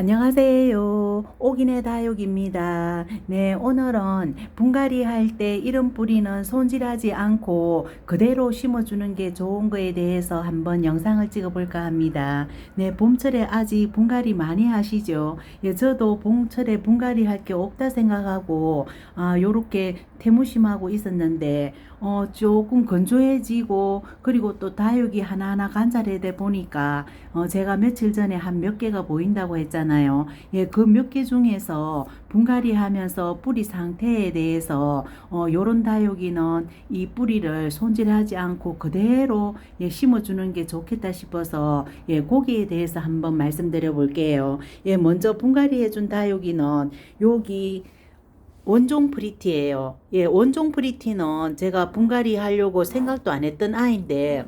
안녕하세요. 옥인의 다육입니다. 네, 오늘은 분갈이 할 때 이런 뿌리는 손질하지 않고 그대로 심어주는 게 좋은 거에 대해서 한번 영상을 찍어볼까 합니다. 네, 봄철에 아직 분갈이 많이 하시죠? 예, 저도 봄철에 분갈이 할 게 없다 생각하고, 아, 요렇게 태무심하고 있었는데, 어, 조금 건조해지고, 그리고 또 다육이 하나하나 관찰해야 보니까, 어, 제가 며칠 전에 한 몇 개가 보인다고 했잖아요. 예, 그 몇 개 중에서 분갈이 하면서 뿌리 상태에 대해서, 어, 요런 다육이는 이 뿌리를 손질하지 않고 그대로 예, 심어주는 게 좋겠다 싶어서, 예, 거기에 대해서 한번 말씀드려 볼게요. 예, 먼저 분갈이 해준 다육이는 여기 원종 프리티예요. 예, 원종 프리티는 제가 분갈이 하려고 생각도 안 했던 아이인데,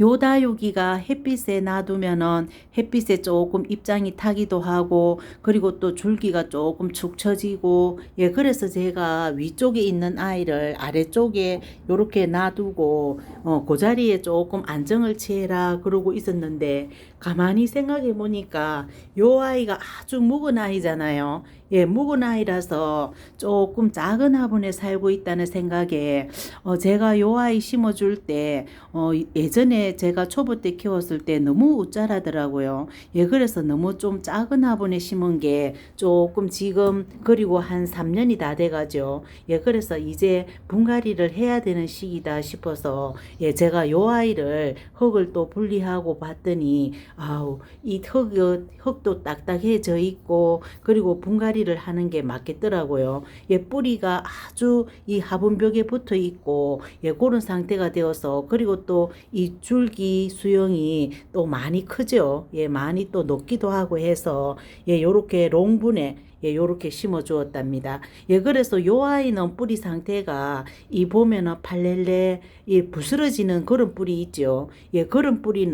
요 다육이가 햇빛에 놔두면은 햇빛에 조금 입장이 타기도 하고 그리고 또 줄기가 조금 축 처지고 예 그래서 제가 위쪽에 있는 아이를 아래쪽에 요렇게 놔두고 어 그 자리에 조금 안정을 취해라 그러고 있었는데 가만히 생각해 보니까 요 아이가 아주 묵은 아이잖아요. 예, 묵은 아이라서 조금 작은 화분에 살고 있다는 생각에 어, 제가 요 아이 심어줄 때 어, 예전에 제가 초보 때 키웠을 때 너무 우짜라더라고요. 예, 그래서 너무 좀 작은 화분에 심은 게 조금 지금 그리고 한 3년이 다 돼가죠. 예, 그래서 이제 분갈이를 해야 되는 시기다 싶어서 예, 제가 요 아이를 흙을 또 분리하고 봤더니 아우 이 흙, 흙도 딱딱해져 있고 그리고 분갈이를 하는 게 맞겠더라고요. 예, 뿌리가 아주 이 화분벽에 붙어 있고 예, 그런 상태가 되어서 그리고 또 이 줄기 수영이 또 많이 크죠. 예, 많이 또 녹기도 하고 해서 예, 요렇게 롱분에 예, 요렇게 심어 주었답니다. 예, 그래서 요 아이는 뿌리 상태가 이 보면은 팔렐레 이 부스러지는 그런 뿌리 있죠. 예, 그런 뿌리는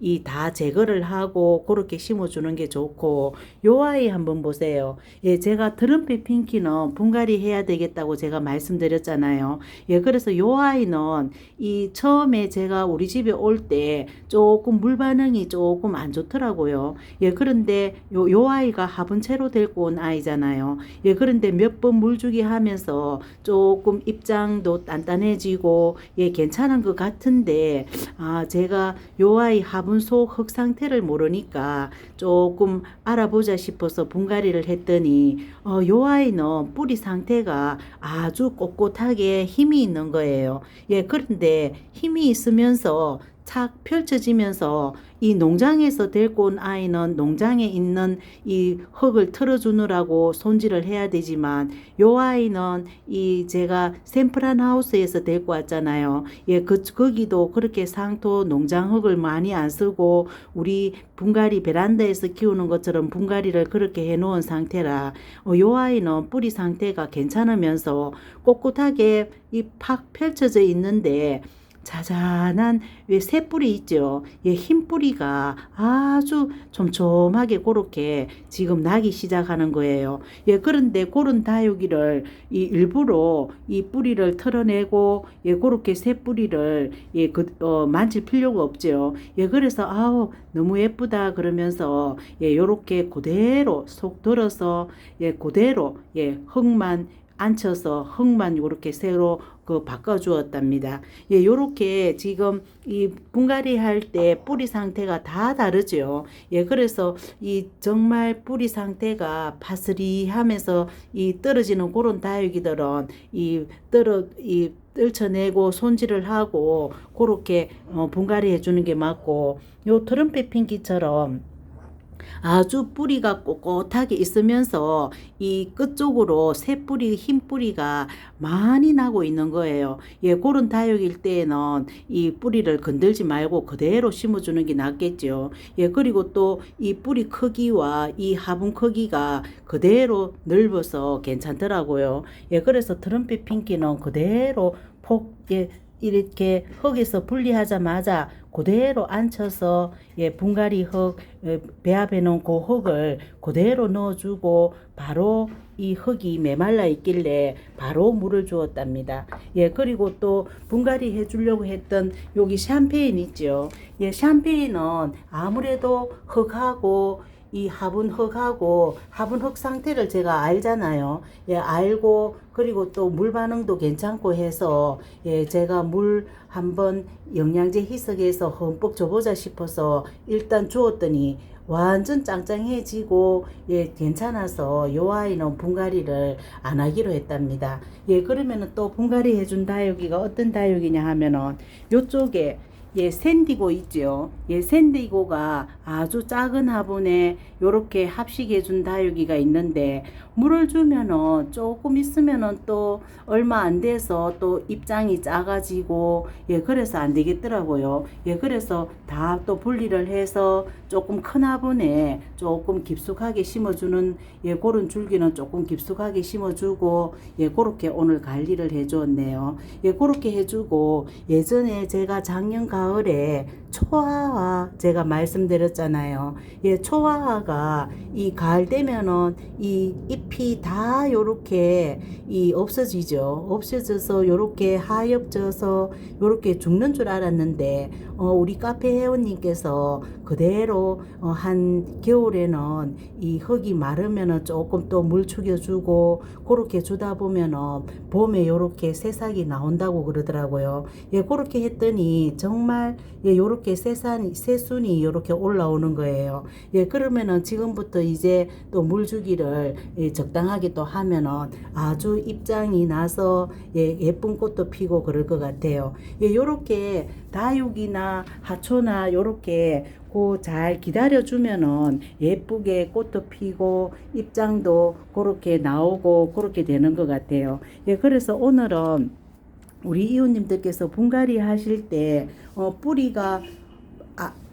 이 다 제거를 하고 그렇게 심어 주는 게 좋고 요 아이 한번 보세요. 예, 제가 트럼피 핑키는 분갈이 해야 되겠다고 제가 말씀드렸잖아요. 예, 그래서 요 아이는 이 처음에 제가 우리 집에 올 때 조금 물 반응이 조금 안 좋더라고요. 예, 그런데 요, 요 아이가 화분채로 데리고 온 아이잖아요. 예, 그런데 몇 번 물주기 하면서 조금 입장도 단단해지고, 예, 괜찮은 것 같은데, 아, 제가 요 아이 속흙 상태를 모르니까 조금 알아보자 싶어서 분갈이를 했더니, 어, 요 아이는 뿌리 상태가 아주 꼿꼿하게 힘이 있는 거예요. 예, 그런데 힘이 있으면서 착 펼쳐지면서 이 농장에서 데리고 온 아이는 농장에 있는 이 흙을 틀어주느라고 손질을 해야 되지만 요 아이는 이 제가 샘플한 하우스에서 데리고 왔잖아요. 예, 그, 거기도 그렇게 상토 농장 흙을 많이 안 쓰고 우리 분갈이 베란다에서 키우는 것처럼 분갈이를 그렇게 해 놓은 상태라 어, 요 아이는 뿌리 상태가 괜찮으면서 꼿꼿하게 이 팍 펼쳐져 있는데 자잔한 왜 새뿌리 있죠? 예, 흰 뿌리가 아주 촘촘하게 그렇게 지금 나기 시작하는 거예요. 예, 그런데 그런 다육이를 이 일부러 이 뿌리를 털어내고 예, 그렇게 새뿌리를 예, 그, 어, 만질 필요가 없죠. 예, 그래서 아우 너무 예쁘다 그러면서 예, 요렇게 그대로 속 들어서 예, 그대로 예, 흙만 앉혀서 흙만 이렇게 새로 그 바꿔 주었답니다. 예, 요렇게 지금 이 분갈이 할 때 뿌리 상태가 다 다르죠. 예, 그래서 이 정말 뿌리 상태가 파스리하면서 이 떨어지는 그런 다육이들은 이 떨어 이 떨쳐내고 손질을 하고 그렇게 어, 분갈이 해주는 게 맞고 요 트럼펫 핑키처럼 아주 뿌리가 꼿꼿하게 있으면서 이 끝쪽으로 새 뿌리, 흰 뿌리가 많이 나고 있는 거예요. 예, 그런 다육일 때에는 이 뿌리를 건들지 말고 그대로 심어주는 게 낫겠죠. 예, 그리고 또 이 뿌리 크기와 이 화분 크기가 그대로 넓어서 괜찮더라고요. 예, 그래서 트럼피 핑키는 그대로 폭에 이렇게 흙에서 분리하자마자 그대로 앉혀서 예 분갈이 흙 예, 배합해 놓은 그 흙을 그대로 넣어주고 바로 이 흙이 메말라 있길래 바로 물을 주었답니다. 예 그리고 또 분갈이 해주려고 했던 여기 샴페인 있죠. 예 샴페인은 아무래도 흙하고 이 화분 흙하고 화분 흙 상태를 제가 알잖아요. 예, 알고 그리고 또 물 반응도 괜찮고 해서 예, 제가 물 한번 영양제 희석해서 흠뻑 줘보자 싶어서 일단 주었더니 완전 짱짱해지고 예 괜찮아서 요 아이는 분갈이를 안 하기로 했답니다. 예 그러면은 또 분갈이 해준 다육이가 어떤 다육이냐 하면은 요쪽에 예 샌디고 있죠. 예 샌디고가 아주 작은 화분에 요렇게 합식해 준 다육이가 있는데 물을 주면은 조금 있으면은 또 얼마 안 돼서 또 입장이 작아지고 예 그래서 안 되겠더라고요. 예 그래서 다 또 분리를 해서 조금 큰 화분에 조금 깊숙하게 심어주는 예 그런 줄기는 조금 깊숙하게 심어주고 예 그렇게 오늘 관리를 해주었네요. 예 그렇게 해주고 예전에 제가 작년 가을에 초화화 제가 말씀드렸잖아요. 예 초화화가 이 가을 되면은 이 잎이 다 요렇게 이 없어지죠. 없어져서 요렇게 하엽져서 요렇게 죽는 줄 알았는데 어 우리 카페 회원님께서 그대로 어, 한 겨울에는 이 흙이 마르면은 조금 또물 죽여주고 그렇게 주다 보면은 봄에 요렇게 새싹이 나온다고 그러더라고요. 예, 그렇게 했더니 정말 예, 요렇게 새산 새순이 요렇게 올라오는 거예요. 예, 그러면은 지금부터 이제 또 물 주기를 예, 적당하게 또 하면은 아주 입장이 나서 예, 예쁜 꽃도 피고 그럴 것 같아요. 예, 요렇게 다육이나 하초나 요렇게 고잘 기다려 주면은 예쁘게 꽃도 피고 입장도 그렇게 나오고 그렇게 되는 것 같아요. 예, 그래서 오늘은 우리 이웃님들께서 분갈이 하실 때 어, 뿌리가 아,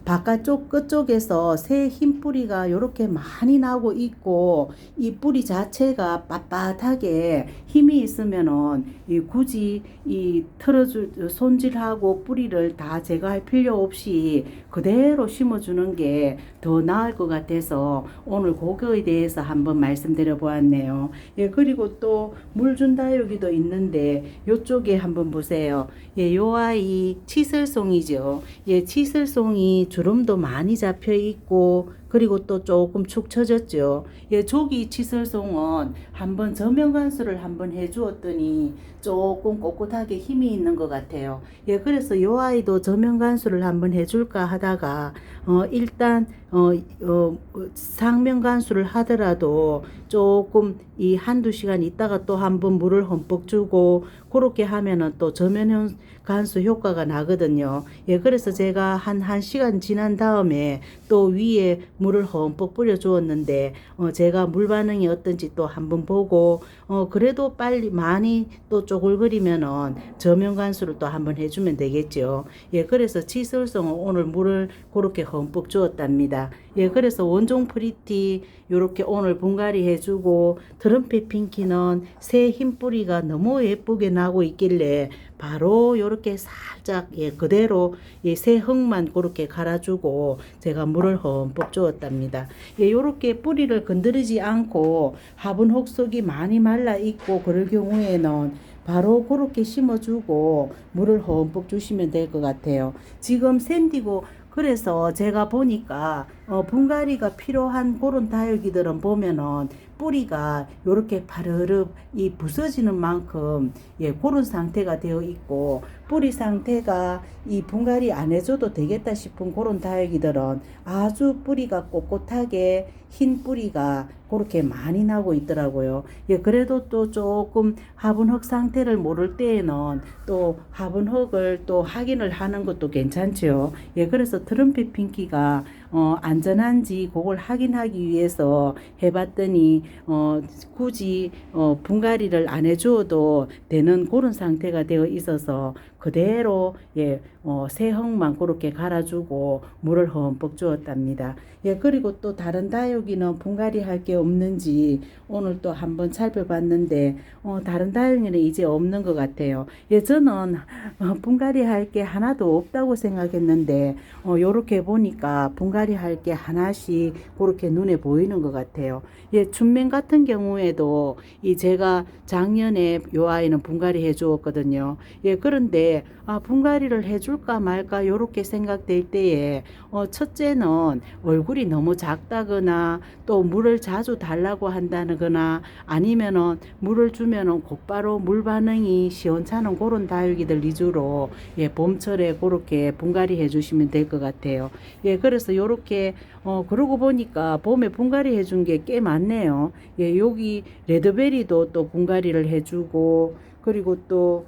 바깥쪽 끝쪽에서 새 흰 뿌리가 이렇게 많이 나고 있고 이 뿌리 자체가 빳빳하게 힘이 있으면은 이 굳이 이 틀어줄 손질하고 뿌리를 다 제거할 필요 없이 그대로 심어주는 게 더 나을 것 같아서 오늘 그거에 대해서 한번 말씀드려 보았네요. 예 그리고 또 물 준 다육이도 있는데 요쪽에 한번 보세요. 예, 요 아이 치슬송이죠. 예, 치슬송이 주름도 많이 잡혀 있고 그리고 또 조금 축 처졌죠. 예, 조기 치슬송은 한번 저면 관수를 한번 해 주었더니 조금 꼿꼿하게 힘이 있는 것 같아요. 예, 그래서 요 아이도 저면 관수를 한번 해 줄까 하다가 어 일단 어, 어 상면 관수를 하더라도 조금 이 한두 시간 있다가 또 한번 물을 흠뻑 주고 그렇게 하면은 또 저면 간수 효과가 나거든요. 예, 그래서 제가 한, 한 시간 지난 다음에 또 위에 물을 흠뻑 뿌려 주었는데, 어, 제가 물 반응이 어떤지 또 한번 보고, 어, 그래도 빨리 많이 또 쪼글거리면은 저면 간수를 또 한번 해주면 되겠죠. 예, 그래서 치설성은 오늘 물을 그렇게 흠뻑 주었답니다. 예, 그래서 원종 프리티 요렇게 오늘 분갈이 해주고 트럼펫 핑키는 새 흰 뿌리가 너무 예쁘게 나고 있길래 바로 요렇게 살짝 예 그대로 예 새 흙만 그렇게 갈아주고 제가 물을 흠뻑 주었답니다. 예 요렇게 뿌리를 건드리지 않고 화분 혹속이 많이 말라 있고 그럴 경우에는 바로 그렇게 심어주고 물을 흠뻑 주시면 될 것 같아요. 지금 샌디고 그래서 제가 보니까 어, 분갈이가 필요한 그런 다육이들은 보면은 뿌리가 요렇게 파르르 이 부서지는 만큼 예 그런 상태가 되어 있고 뿌리 상태가 이 분갈이 안 해줘도 되겠다 싶은 그런 다육이들은 아주 뿌리가 꼿꼿하게 흰 뿌리가 그렇게 많이 나고 있더라고요. 예, 그래도 또 조금 화분흙 상태를 모를 때에는 또 화분흙을 또 확인을 하는 것도 괜찮죠. 예, 그래서 트럼펫 핑키가 어, 안전한지 그걸 확인하기 위해서 해봤더니 어, 굳이 어, 분갈이를 안 해주어도 되는 그런 상태가 되어 있어서 그대로 예, 어, 새 흙만 그렇게 갈아주고 물을 흠뻑 주었답니다. 예, 그리고 또 다른 다육이는 분갈이 할 게 없는지 오늘 또 한번 살펴봤는데 어, 다른 다육이는 이제 없는 것 같아요. 예, 저는 어, 분갈이 할 게 하나도 없다고 생각했는데 어, 요렇게 보니까 분갈이 할 게 하나씩 그렇게 눈에 보이는 것 같아요. 예, 춘맨 같은 경우에도 이 제가 작년에 요 아이는 분갈이 해 주었거든요. 예, 그런데 때 아, 분갈이를 해줄까 말까 요렇게 생각될 때에 어, 첫째는 얼굴이 너무 작다거나 또 물을 자주 달라고 한다거나 아니면은 물을 주면은 곧바로 물 반응이 시원찮은 그런 다육이들 위주로 예, 봄철에 그렇게 분갈이 해주시면 될 것 같아요. 예, 그래서 요렇게 어, 그러고 보니까 봄에 분갈이 해준 게 꽤 많네요. 예, 여기 레드베리도 또 분갈이를 해주고 그리고 또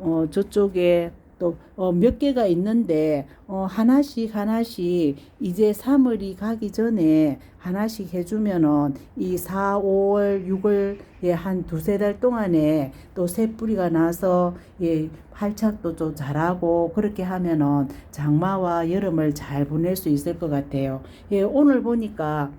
어, 저쪽에 또 어, 몇 개가 있는데 어, 하나씩 하나씩 이제 3월이 가기 전에 하나씩 해주면은 이 4, 5월, 6월에 한 두세 달 동안에 또 새 뿌리가 나서 예, 활착도 좀 잘하고 그렇게 하면은 장마와 여름을 잘 보낼 수 있을 것 같아요. 예, 오늘 보니까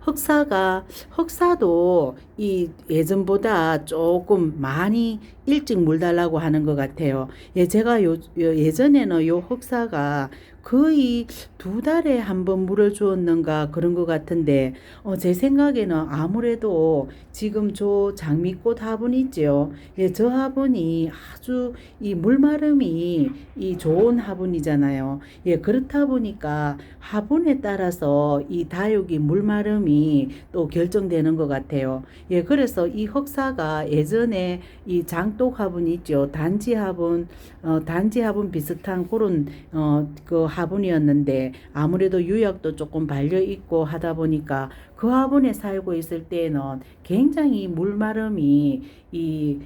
흑사가 흑사도 이 예전보다 조금 많이 일찍 물 달라고 하는 것 같아요. 예, 제가 요, 요 예전에는 요 흑사가 거의 두 달에 한 번 물을 주었는가 그런 것 같은데 어, 제 생각에는 아무래도 지금 저 장미꽃 화분 있죠. 예, 저 화분이 아주 이 물마름이 이 좋은 화분이잖아요. 예, 그렇다 보니까 화분에 따라서 이 다육이 물마름이 또 결정되는 것 같아요. 예, 그래서 이 흑사가 예전에 이 장독 화분 있죠. 단지 화분, 어, 단지 화분 비슷한 그런, 어, 그 화분이었는데 아무래도 유약도 조금 발려 있고 하다 보니까 그 화분에 살고 있을 때는 굉장히 물마름이 이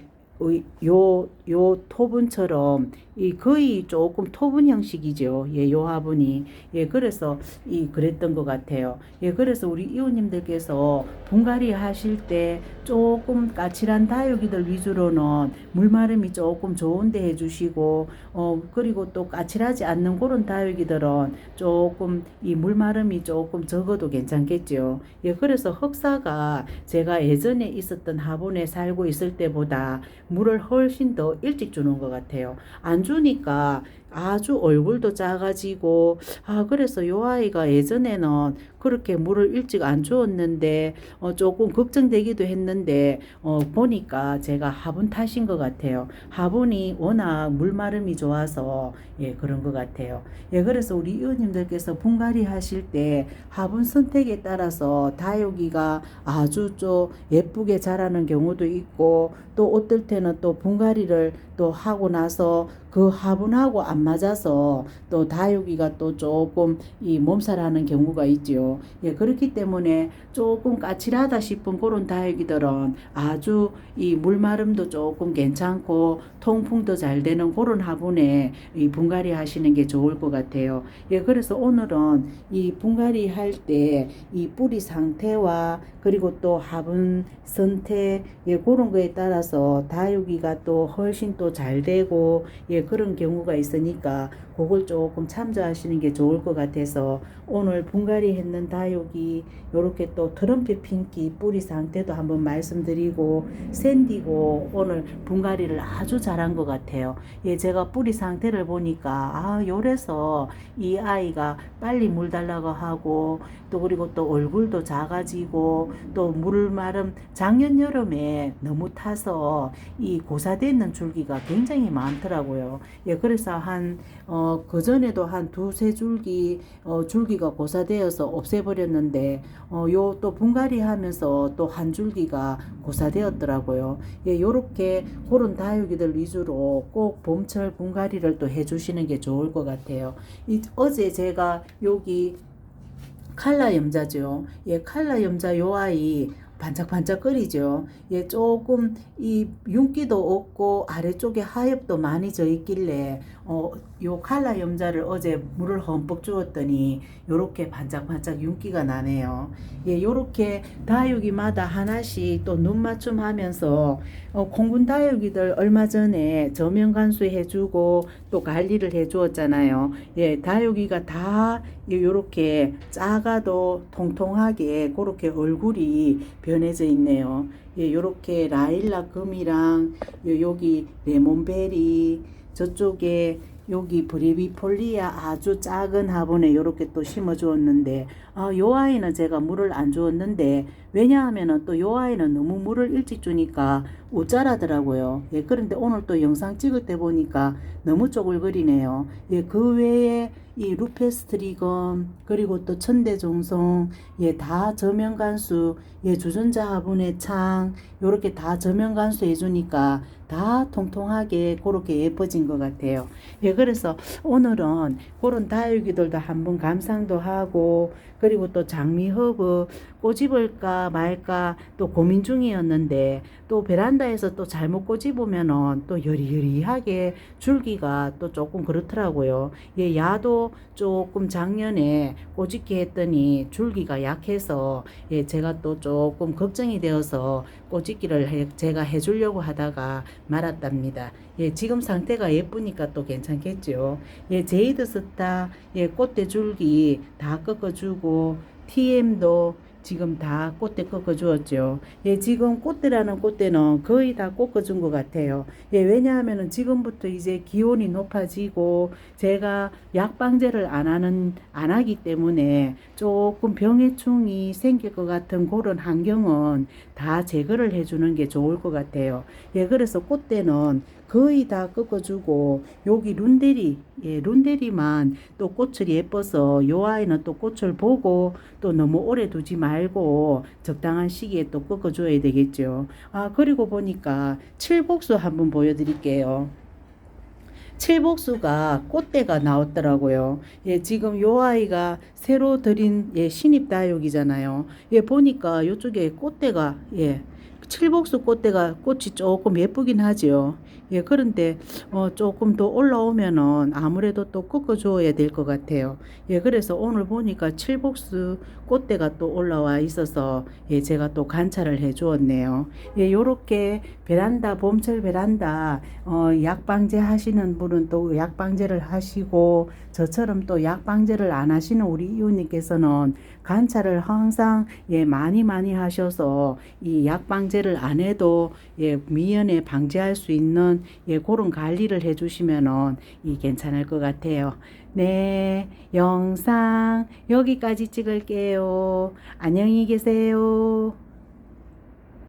요, 요 토분처럼 이 거의 조금 토분 형식이죠. 예, 요 화분이. 예, 그래서 이 그랬던 것 같아요. 예, 그래서 우리 이웃님들께서 분갈이 하실 때 조금 까칠한 다육이들 위주로는 물마름이 조금 좋은데 해주시고, 어, 그리고 또 까칠하지 않는 그런 다육이들은 조금 이 물마름이 조금 적어도 괜찮겠죠. 예, 그래서 흑사가 제가 예전에 있었던 화분에 살고 있을 때보다 물을 훨씬 더 일찍 주는 것 같아요. 안 주니까 아주 얼굴도 작아지고 아 그래서 요 아이가 예전에는 그렇게 물을 일찍 안 주었는데 어 조금 걱정되기도 했는데 어 보니까 제가 화분 탓인 것 같아요. 화분이 워낙 물마름이 좋아서 예 그런 것 같아요. 예 그래서 우리 이웃님들께서 분갈이 하실 때 화분 선택에 따라서 다육이가 아주 좀 예쁘게 자라는 경우도 있고 또 어떨 때는 또 분갈이를 또 하고 나서 그 화분하고 안 맞아서 또 다육이가 또 조금 이 몸살하는 경우가 있죠. 예, 그렇기 때문에 조금 까칠하다 싶은 그런 다육이들은 아주 이 물마름도 조금 괜찮고 통풍도 잘 되는 그런 화분에 이 분갈이 하시는 게 좋을 것 같아요. 예, 그래서 오늘은 이 분갈이 할 때 이 뿌리 상태와 그리고 또 화분 선택 예, 그런 거에 따라서 다육이가 또 훨씬 또 잘 되고 예, 그런 경우가 있으니까 그걸 조금 참조하시는 게 좋을 것 같아서 오늘 분갈이 했는 다육이 요렇게 또 트럼펫 핑키 뿌리 상태도 한번 말씀드리고 샌디고 오늘 분갈이를 아주 잘한 것 같아요. 예, 제가 뿌리 상태를 보니까 아 요래서 이 아이가 빨리 물 달라고 하고 또 그리고 또 얼굴도 작아지고 또 물마름 작년 여름에 너무 타서 이 고사되는 줄기가 굉장히 많더라고요. 예, 그래서 한 어, 그 전에도 한 두세 줄기 어, 줄기가 고사되어서 없애버렸는데 어, 요 또 분갈이 하면서 또 한 줄기가 고사되었더라고요. 예, 요렇게 그런 다육이들 위주로 꼭 봄철 분갈이를 또 해주시는 게 좋을 것 같아요. 이, 어제 제가 여기 칼라 염자죠. 예, 칼라 염자 요 아이 반짝반짝 거리죠. 예, 조금 이 윤기도 없고 아래쪽에 하엽도 많이 져 있길래 어, 요 칼라 염자를 어제 물을 흠뻑 주었더니 요렇게 반짝반짝 윤기가 나네요. 예, 요렇게 다육이마다 하나씩 또 눈 맞춤 하면서 어, 콩군 다육이들 얼마 전에 저면 간수 해주고 또 관리를 해주었잖아요. 예, 다육이가 다 요렇게 작아도 통통하게 그렇게 얼굴이 변해져 있네요. 예, 요렇게 라일락 금이랑 요, 여기 레몬베리 저쪽에 여기 브레비폴리아 아주 작은 화분에 이렇게 또 심어 주었는데 아, 요 아이는 제가 물을 안 주었는데 왜냐하면은 또요 아이는 너무 물을 일찍 주니까 우짜라더라고요. 예, 그런데 오늘 또 영상 찍을 때 보니까 너무 쪼글거리네요. 예, 그 외에 이 루페스트리검 그리고 또 천대종송 예, 다 저면간수 예, 주전자 화분의 창 요렇게 다 저면간수 해주니까 다 통통하게 그렇게 예뻐진 것 같아요. 예, 그래서 오늘은 그런 다육이들도 한번 감상도 하고 그리고 또 장미허브 꼬집을까 말까 또 고민 중이었는데 또 베란다에서 또 잘못 꼬집으면은 또 여리여리하게 줄기가 또 조금 그렇더라고요. 예, 야도 조금 작년에 꼬집기 했더니 줄기가 약해서 예, 제가 또 조금 걱정이 되어서 꼬집기를 해, 제가 해주려고 하다가 말았답니다. 예, 지금 상태가 예쁘니까 또 괜찮겠죠. 예, 제이드 스타, 예, 꽃대 줄기 다 꺾어주고, TM도 지금 다 꽃대 꺾어 주었죠. 예, 지금 꽃대라는 꽃대는 거의 다 꺾어 준 것 같아요. 예, 왜냐하면은 지금부터 이제 기온이 높아지고, 제가 약방제를 안 하는, 안 하기 때문에 조금 병해충이 생길 것 같은 그런 환경은 다 제거를 해 주는 게 좋을 것 같아요. 예, 그래서 꽃대는 거의 다 꺾어주고 여기 룬데리 예 룬데리만 또 꽃을 예뻐서 요 아이는 또 꽃을 보고 또 너무 오래 두지 말고 적당한 시기에 또 꺾어줘야 되겠죠 아 그리고 보니까 칠복수 한번 보여드릴게요 칠복수가 꽃대가 나왔더라고요. 예, 지금 요 아이가 새로 들인 예, 신입 다육이잖아요. 예, 보니까 요쪽에 꽃대가 예, 칠복수 꽃대가 꽃이 조금 예쁘긴 하지요. 예, 그런데 어, 조금 더 올라오면은 아무래도 또 꺾어줘야 될 것 같아요. 예, 그래서 오늘 보니까 칠복수 꽃대가 또 올라와 있어서 예, 제가 또 관찰을 해 주었네요. 예, 요렇게 베란다, 봄철 베란다, 어, 약방제 하시는 분은 또 약방제를 하시고 저처럼 또 약방제를 안 하시는 우리 이웃님께서는 관찰을 항상 예, 많이 많이 하셔서 이 약방제를 안 해도 예, 미연에 방지할 수 있는 예, 그런 관리를 해 주시면은 이 괜찮을 것 같아요. 네, 영상 여기까지 찍을게요. 안녕히 계세요.